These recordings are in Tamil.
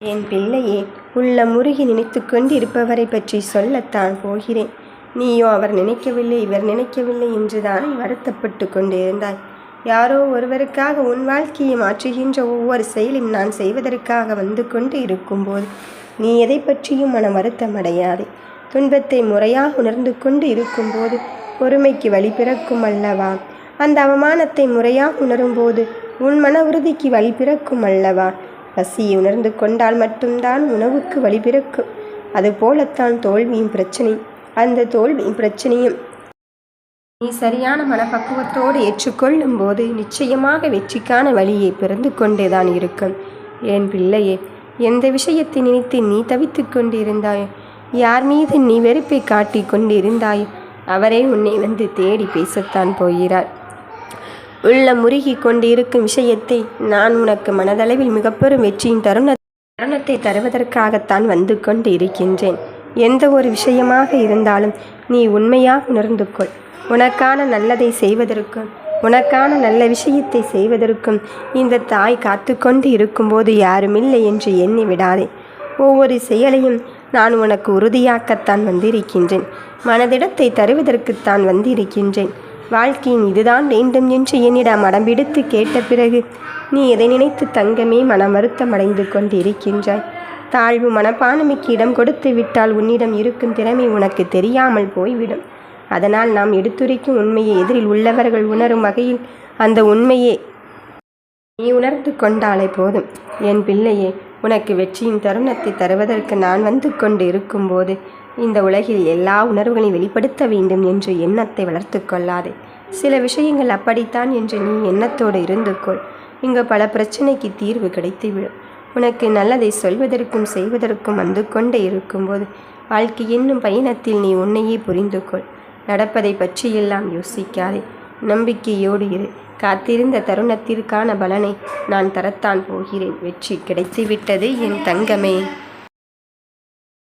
என் பிள்ளையே உள்ள முருகி நினைத்து கொண்டிருப்பவரை பற்றி சொல்லத்தான் போகிறேன். நீயோ அவர் நினைக்கவில்லை இவர் நினைக்கவில்லை என்றுதான் வருத்தப்பட்டு கொண்டிருந்தாய். யாரோ ஒருவருக்காக உன் வாழ்க்கையை மாற்றுகின்ற ஒவ்வொரு செயலும் நான் செய்வதற்காக வந்து கொண்டு இருக்கும்போது நீ எதை பற்றியும் மன வருத்தம் அடையாதே துன்பத்தை முறையாக உணர்ந்து கொண்டு இருக்கும்போது பொறுமைக்கு வழி பிறக்கும் அல்லவா? அந்த அவமானத்தை முறையாக உணரும்போது உன் மன உறுதிக்கு வழி பிறக்கும் அல்லவா? பசியை உணர்ந்து கொண்டால் மட்டும்தான் உணவுக்கு வழி பிறக்கும். அதுபோலத்தான் தோல்வியும் பிரச்சனை அந்த தோல்வியும் பிரச்சனையும் நீ சரியான மனப்பக்குவத்தோடு ஏற்றுக்கொள்ளும் போது நிச்சயமாக வெற்றிக்கான வழியை பிறந்து கொண்டேதான் இருக்கும். என் பிள்ளையே எந்த விஷயத்தை நினைத்து நீ தவித்து கொண்டிருந்தாய்? யார் மீது நீ வெறுப்பை காட்டி கொண்டிருந்தாய்? அவரே உன்னை வந்து தேடி பேசத்தான் போகிறார். உள்ள முருகி கொண்டிருக்கும் விஷயத்தை நான் உனக்கு மனதளவில் மிகப்பெரும் வெற்றியின் தருண தருணத்தை தருவதற்காகத்தான் வந்து கொண்டு இருக்கின்றேன் எந்த ஒரு விஷயமாக இருந்தாலும் நீ உண்மையாக உணர்ந்து கொள். உனக்கான நல்லதை செய்வதற்கும் உனக்கான நல்ல விஷயத்தை செய்வதற்கும் இந்த தாய் காத்து கொண்டு இருக்கும்போது யாருமில்லை என்று எண்ணி விடாதே. ஒவ்வொரு செயலையும் நான் உனக்கு உறுதியாக்கத்தான் வந்திருக்கின்றேன். மனதிடத்தை தருவதற்குத்தான் வந்திருக்கின்றேன். வாழ்க்கையின் இதுதான் வேண்டும் என்று என்னிடம் அடம்பிடித்து கேட்ட பிறகு நீ எதை நினைத்து தங்கமே மனம் வருத்தமடைந்து கொண்டிருக்கின்றாய்? தாழ்வு மனப்பான்மைக்கு இடம் கொடுத்து விட்டால் உன்னிடம் இருக்கும் திறமை உனக்கு தெரியாமல் போய்விடும். அதனால் நாம் எடுத்துரைக்கும் உண்மையை எதிரில் உள்ளவர்கள் உணரும் வகையில் அந்த உண்மையை நீ உணர்ந்து கொண்டாலே போதும். என் பிள்ளையே உனக்கு வெற்றியின் தருணத்தை தருவதற்கு நான் வந்து கொண்டு இருக்கும்போது இந்த உலகில் எல்லா உணர்வுகளையும் வெளிப்படுத்த வேண்டும் என்ற எண்ணத்தை வளர்த்து கொள்ளாதே. சில விஷயங்கள் அப்படித்தான் என்று நீ எண்ணத்தோடு இருந்து கொள். இங்கு பல பிரச்சனைக்கு தீர்வு கிடைத்துவிடும். உனக்கு நல்லதை சொல்வதற்கும் செய்வதற்கும் வந்து கொண்டே இருக்கும்போது வாழ்க்கை என்னும் பயணத்தில் நீ உன்னையே புரிந்து கொள். நடப்பதை பற்றியெல்லாம் யோசிக்காதே. நம்பிக்கையோடு இரு. காத்திருந்த தருணத்திற்கான பலனை நான் தரத்தான் போகிறேன். வெற்றி கிடைத்துவிட்டது என் தங்கமே.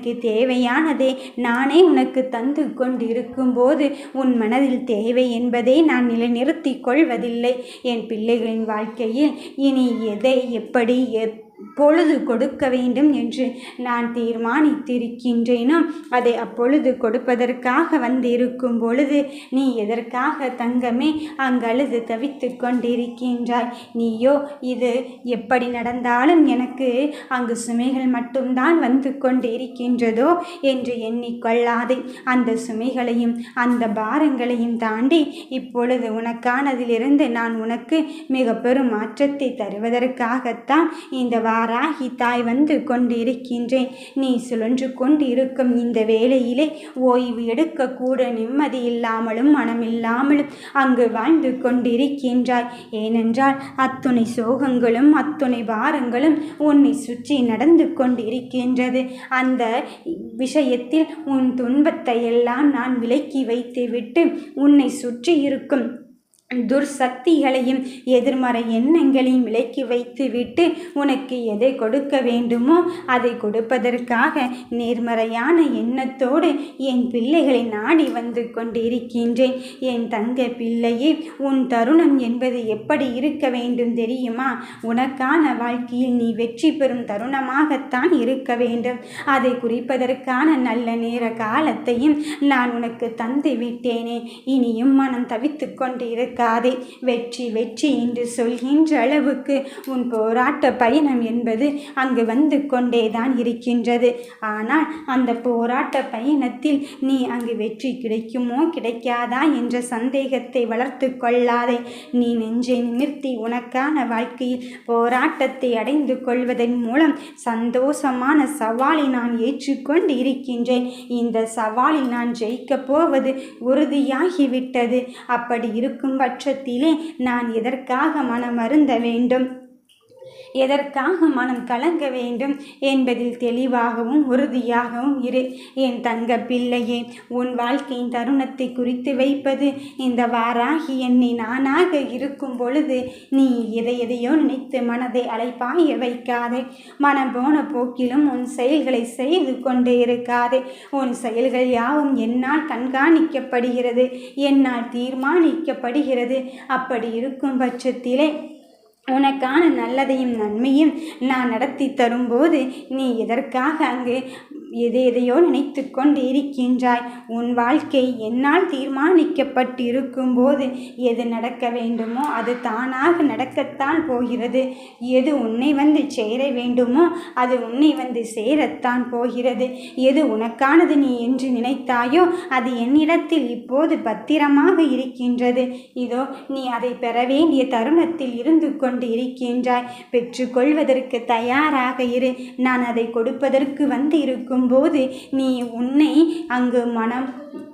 எனக்கு தேவையானதை நானே உனக்கு தந்து கொண்டிருக்கும்போது உன் மனதில் தேவை என்பதை நான் நிலைநிறுத்திக் கொள்வதில்லை. என் பிள்ளைகளின் வாழ்க்கையில் இனி எதை எப்படி எப் பொழுது கொடுக்க வேண்டும் என்று நான் தீர்மானித்திருக்கின்றேனோ? அதை அப்பொழுது கொடுப்பதற்காக வந்திருக்கும் பொழுது நீ எதற்காக தங்கமே அங்கழுது தவித்து கொண்டிருக்கின்றாய்? நீயோ இது எப்படி நடந்தாலும் எனக்கு அங்கு சுமைகள் மட்டும்தான் வந்து கொண்டிருக்கின்றதோ என்று எண்ணிக்கொள்ளாதே. அந்த சுமைகளையும் அந்த பாரங்களையும் தாண்டி இப்பொழுது உனக்கானதிலிருந்து நான் உனக்கு மிக பெரும் மாற்றத்தை தருவதற்காகத்தான் இந்த வாராகி தாய் வந்து கொண்டிருக்கின்றேன். நீ சுழன்று கொண்டிருக்கும் இந்த வேளையிலே ஓய்வு எடுக்கக்கூட நிம்மதி இல்லாமலும் மனமில்லாமலும் அங்கு வாழ்ந்து கொண்டிருக்கின்றாய். ஏனென்றால் அத்துணை சோகங்களும் அத்துணை பாரங்களும் உன்னை சுற்றி நடந்து கொண்டிருக்கின்றது. அந்த விஷயத்தில் உன் துன்பத்தை எல்லாம் நான் விலக்கி வைத்துவிட்டு உன்னை சுற்றி இருக்கும் துர்சக்திகளையும் எதிர்மறை எண்ணங்களையும் விலக்கி வைத்துவிட்டு உனக்கு எதை கொடுக்க வேண்டுமோ அதை கொடுப்பதற்காக நேர்மறையான எண்ணத்தோடு என் பிள்ளைகளை நாடி வந்து கொண்டிருக்கின்றேன். என் தங்க பிள்ளையே உன் தருணம் என்பது எப்படி இருக்க வேண்டும் தெரியுமா? உனக்கான வாழ்க்கையில் நீ வெற்றி பெறும் தருணமாகத்தான் இருக்க வேண்டும். அதை குறிப்பதற்கான நல்ல நேர காலத்தையும் நான் உனக்கு தந்து விட்டேனே இனியும் மனம் தவித்து கொண்டிருக்க இருக்காதே வெற்றி வெற்றி என்று சொல்கின்ற அளவுக்கு உன் போராட்ட பயணம் என்பது அங்கு வந்து கொண்டேதான் இருக்கின்றது. ஆனால் அந்த போராட்ட பயணத்தில் நீ அங்கு வெற்றி கிடைக்குமோ கிடைக்காதா என்ற சந்தேகத்தை வளர்த்து கொள்ளாதே. நீ நெஞ்சை நிமிர்த்தி உனக்கான வாழ்க்கையில் போராட்டத்தை அடைந்து கொள்வதன் மூலம் சந்தோஷமான சவாலை நான் ஏற்றுக்கொண்டு இருக்கின்றேன். இந்த சவாலில் நான் ஜெயிக்கப் போவது உறுதியாகிவிட்டது. அப்படி இருக்கும் பட்சத்திலே நான் எதற்காக மனமருந்த வேண்டும்? எதற்காக மனம் கலங்க வேண்டும் என்பதில் தெளிவாகவும் உறுதியாகவும் இரு. என் தங்க பிள்ளையே உன் வாழ்க்கையின் தருணத்தை குறித்து வைப்பது இந்த வாராகி என்னை நானாக இருக்கும் பொழுது நீ எதை எதையோ நினைத்து மனதை அழைப்பாய வைக்காதே. மனம் போன போக்கிலும் உன் செயல்களை செய்து கொண்டே இருக்காதே. உன் செயல்கள் யாவும் என்னால் கண்காணிக்கப்படுகிறது என்னால் தீர்மானிக்கப்படுகிறது. அப்படி இருக்கும் பட்சத்திலே உனக்கான நல்லதையும் நன்மையும் நான் நடத்தி தரும்போது நீ எதற்காக அங்கு எதையெதையோ நினைத்து கொண்டு இருக்கின்றாய். உன் வாழ்க்கை என்னால் தீர்மானிக்கப்பட்டிருக்கும் போது எது நடக்க வேண்டுமோ அது தானாக நடக்கத்தான் போகிறது. எது உன்னை வந்து சேர வேண்டுமோ அது உன்னை வந்து சேரத்தான் போகிறது. எது உனக்கானது நீ என்று நினைத்தாயோ அது என்னிடத்தில் இப்போது பத்திரமாக இருக்கின்றது. இதோ நீ அதை பெற வேண்டிய தருணத்தில் இருந்து கொண்டு இருக்கின்றாய். பெற்றுக்கொள்வதற்கு தயாராக இரு. நான் அதை கொடுப்பதற்கு வந்து இருக்கும் போகும்போது நீ உன்னை அங்கு மனம்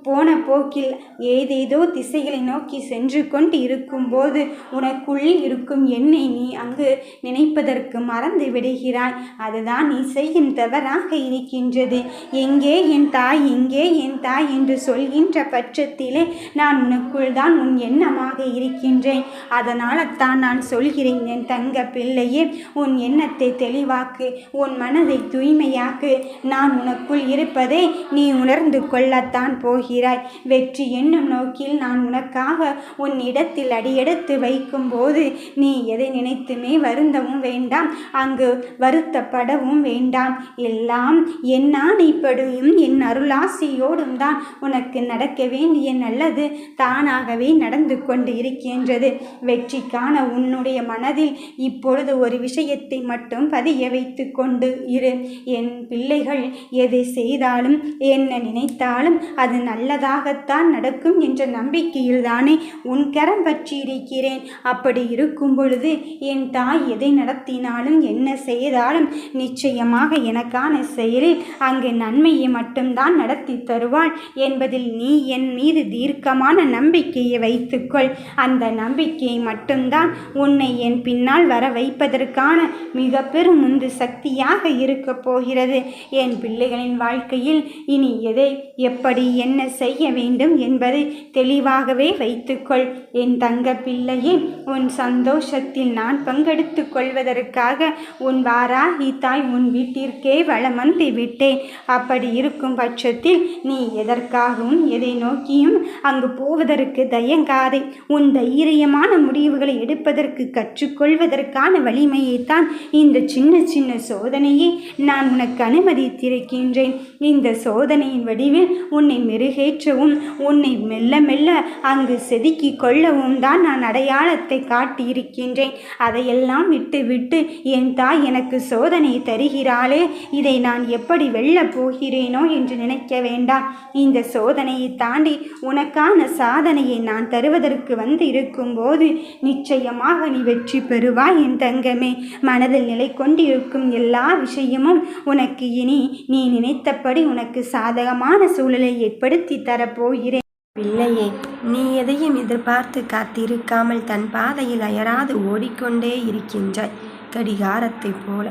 போன போக்கில் ஏதேதோ திசைகளை நோக்கி சென்று கொண்டு இருக்கும்போது உனக்குள் இருக்கும் என்னை நீ அங்கு நினைப்பதற்கு மறந்து விடுகிறாய். அதுதான் நீ செய்யும் தவறாக இருக்கின்றது. எங்கே என் தாய் எங்கே என் தாய் என்று சொல்கின்ற பட்சத்திலே நான் உனக்குள் தான் உன் எண்ணமாக இருக்கின்றேன். அதனால் தான் நான் சொல்கிறேன் என் தங்க பிள்ளையே உன் எண்ணத்தை தெளிவாக்கு உன் மனதை தூய்மையாக்கு. நான் உனக்குள் இருப்பதை நீ உணர்ந்து கொள்ளத்தான் போ போகிறாய். வெற்றி என்னும் நோக்கில் நான் உனக்காக உன் இடத்தில் அடியெடுத்து வைக்கும்போது நீ எதை நினைத்துமே வருந்தவும் வேண்டாம். அங்கு வருத்தப்படவும் வேண்டாம். எல்லாம் என் ஆணைப்படியும் என் அருளாசியோடும் தான் உனக்கு நடக்க வேண்டிய நல்லது தானாகவே நடந்து கொண்டு இருக்கின்றது. வெற்றிக்கான உன்னுடைய மனதில் இப்பொழுது ஒரு விஷயத்தை மட்டும் பதிய வைத்து கொண்டு இரு. என் பிள்ளைகள் எதை செய்தாலும் என்ன நினைத்தாலும் அது நல்லதாகத்தான் நடக்கும் என்ற நம்பிக்கையில் தானே உன் கரம் பற்றியிருக்கிறேன். அப்படி இருக்கும் பொழுது என் தாய் எதை நடத்தினாலும் என்ன செய்தாலும் நிச்சயமாக எனக்கான செயலில் அங்கு நன்மையை மட்டும்தான் நடத்தி தருவாள் என்பதில் நீ என் மீது தீர்க்கமான நம்பிக்கையை வைத்துக்கொள். அந்த நம்பிக்கையை மட்டும்தான் உன்னை என் பின்னால் வர வைப்பதற்கான மிக பெரும் உந்து சக்தியாக இருக்கப் போகிறது. என் பிள்ளைகளின் வாழ்க்கையில் இனி எதை எப்படி என்ன செய்ய வேண்டும் என்பதை தெளிவாகவே வைத்துக்கொள். என் தங்க பிள்ளையே உன் சந்தோஷத்தில் நான் பங்கெடுத்து கொள்வதற்காக உன் வாராகி தாய் உன் வீட்டிற்கே வளம் வந்து விட்டேன். அப்படி இருக்கும் பட்சத்தில் நீ எதற்காகவும் எதை நோக்கியும் அங்கு போவதற்கு தயங்காதே. உன் தைரியமான முடிவுகளை எடுப்பதற்கு கற்றுக்கொள்வதற்கான வலிமையைத்தான் இந்த சின்ன சின்ன சோதனையை நான் உனக்கு அனுமதித்திருக்கின்றேன். இந்த சோதனையின் வடிவில் உன்னை மெருகேற்றவும் உன்னை மெல்ல மெல்ல அங்கு செதுக்கி கொள்ளவும் தான் நான் அடையாளத்தை காட்டியிருக்கின்றேன். அதையெல்லாம் விட்டு விட்டு என் தாய் எனக்கு சோதனை தருகிறாளே இதை நான் எப்படி வெல்லப் போகிறேனோ என்று நினைக்க வேண்டாம். இந்த சோதனையை தாண்டி உனக்கான சாதனையை நான் தருவதற்கு வந்து இருக்கும்போது நிச்சயமாக நீ வெற்றி பெறுவாய் என் தங்கமே. மனதில் நிலை கொண்டிருக்கும் எல்லா விஷயமும் உனக்கு இனி நீ நினைத்தபடி உனக்கு சாதகமான சூழலை வெளிப்படுத்தி தரப்போகிறேன். பிள்ளையே நீ எதையும் எதிர்பார்த்து காத்திருக்காமல் தன் பாதையில் அயராது ஓடிக்கொண்டே இருக்கின்றாய் கடிகாரத்தைப் போல.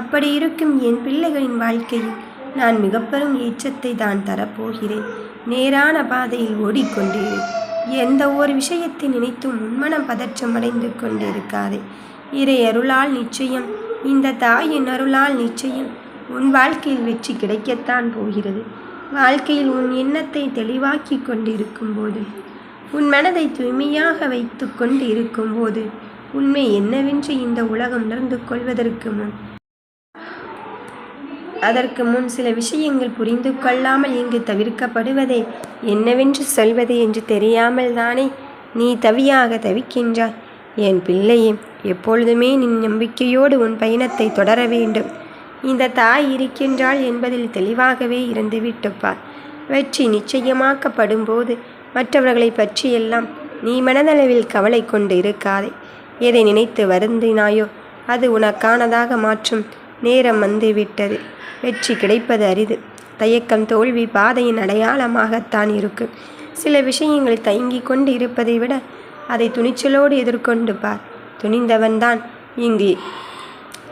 அப்படி இருக்கும் என் பிள்ளைகளின் வாழ்க்கையில் நான் மிக பெரும் ஏற்றத்தை தான் தரப்போகிறேன். நேரான பாதையில் ஓடிக்கொண்டிரு எந்த ஒரு விஷயத்தை நினைத்தும் உண்மனம் பதற்றமடைந்து கொண்டிருக்காதே. இறை அருளால் நிச்சயம் இந்த தாயின் அருளால் நிச்சயம் உன் வாழ்க்கையில் வெற்றி கிடைக்கத்தான் போகிறது. வாழ்க்கையில் உன் எண்ணத்தை தெளிவாக்கி கொண்டிருக்கும் போது உன் மனதை தூய்மையாக வைத்து கொண்டு இருக்கும்போது உண்மை என்னவென்று இந்த உலகம் உணர்ந்து கொள்வதற்கு முன் அதற்கு முன் சில விஷயங்கள் புரிந்து கொள்ளாமல் இங்கு தவிர்க்கப்படுவதே என்னவென்று சொல்வது என்று தெரியாமல் தானே நீ தவியாக தவிக்கின்றாய்? என் பிள்ளையே எப்பொழுதுமே நின் நம்பிக்கையோடு உன் பயணத்தை தொடர வேண்டும். இந்த தாய் இருக்கின்றாள் என்பதில் தெளிவாகவே இருந்துவிட்டு பார் வெற்றி நிச்சயமாக்கப்படும் போது மற்றவர்களை பற்றியெல்லாம் நீ மனதளவில் கவலை கொண்டு இருக்காதே. எதை நினைத்து வருந்தினாயோ அது உனக்கானதாக மாற்றும் நேரம் வந்துவிட்டது. வெற்றி கிடைப்பது அரிது. தயக்கம் தோல்வி பாதையின் அடையாளமாகத்தான் இருக்கும் சில விஷயங்கள் தயங்கிக் கொண்டு இருப்பதை விட அதை துணிச்சலோடு எதிர்கொண்டு பார். துணிந்தவன்தான் இங்கு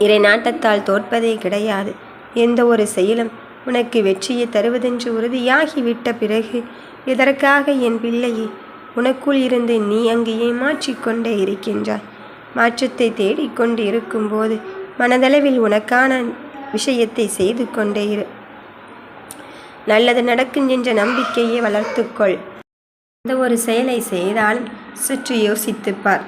இறை நாட்டத்தால் தோற்பதே கிடையாது. எந்த ஒரு செயலும் உனக்கு வெற்றியை தருவதென்று உறுதியாகிவிட்ட பிறகு இதற்காக என் பிள்ளையை உனக்குள் இருந்து நீ அங்கேயே மாற்றிக்கொண்டே இருக்கின்றாய். மாற்றத்தை தேடிக்கொண்டு இருக்கும்போது மனதளவில் உனக்கான விஷயத்தை செய்து கொண்டே இரு. நல்லது நடக்கும் என்ற நம்பிக்கையை வளர்த்துக்கொள். எந்த ஒரு செயலை செய்தாலும் சுற்றி யோசித்துப்பார்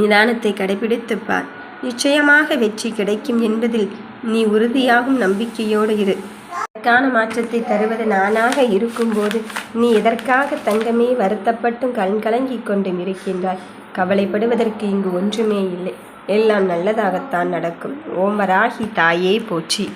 நிதானத்தை கடைபிடித்துப்பார் நிச்சயமாக வெற்றி கிடைக்கும் என்பதில் நீ உறுதியாகும் நம்பிக்கையோடு இரு. அதற்கான மாற்றத்தை தருவது நானாக இருக்கும்போது நீ எதற்காக தங்கமே வருத்தப்பட்டும் கண் கலங்கிக் கொண்டும் இருக்கின்றாய் கவலைப்படுவதற்கு இங்கு ஒன்றுமே இல்லை. எல்லாம் நல்லதாகத்தான் நடக்கும். ஓமராகி தாயே போச்சி